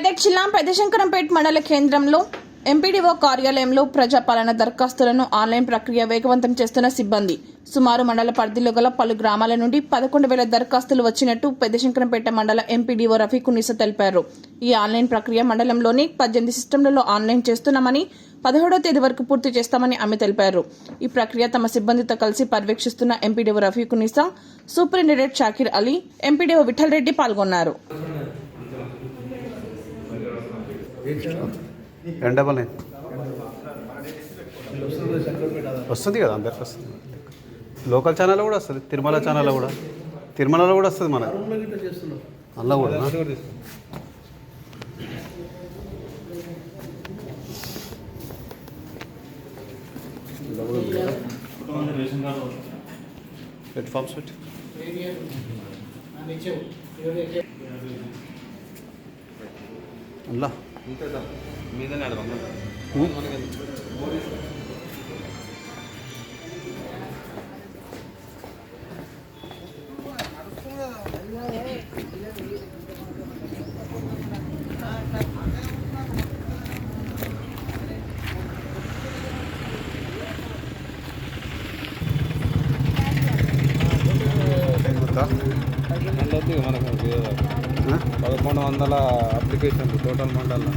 పెద్దశంకరంపేట మండల కేంద్రంలో ఎంపీడీఓ కార్యాలయంలో ప్రజాపాలన దరఖాస్తులను ఆన్లైన్ ప్రక్రియ వేగవంతం చేస్తున్న సిబ్బంది. సుమారు మండల పరిధిలో గల పలు గ్రామాల నుండి పదకొండు వేల దరఖాస్తులు వచ్చినట్టు పెద్దశంకరంపేట మండల ఎంపీడీఓ రఫీకునిసా తెలిపారు. ఈ ఆన్లైన్ ప్రక్రియ మండలంలోని పద్దెనిమిది సిస్టంలలో ఆన్లైన్ చేస్తున్నామని పదిహేడో తేదీ వరకు పూర్తి చేస్తామని ఆమె తెలిపారు. ఈ ప్రక్రియ తమ సిబ్బందితో కలిసి పర్యవేక్షిస్తున్న MPDO Rafiqunnisa superintendent Shakir Ali MPDO Vithal Reddy పాల్గొన్నారు. N double nine. వస్తుంది కదా అందరికి వస్తుంది. లోకల్ ఛానల్ కూడా వస్తుంది తిరుమల ఛానల్ కూడా. తిరుమలలో కూడా వస్తుంది మన. అందులో కూడా ప్లాట్ఫామ్స్ పెట్టి. అందులో. మీదనే అడగమ్మా మొత్తం వెళ్ళొద్దు ఇక మనకు వేరే పదకొండు వందల అప్లికేషన్లు టోటల్ మండలం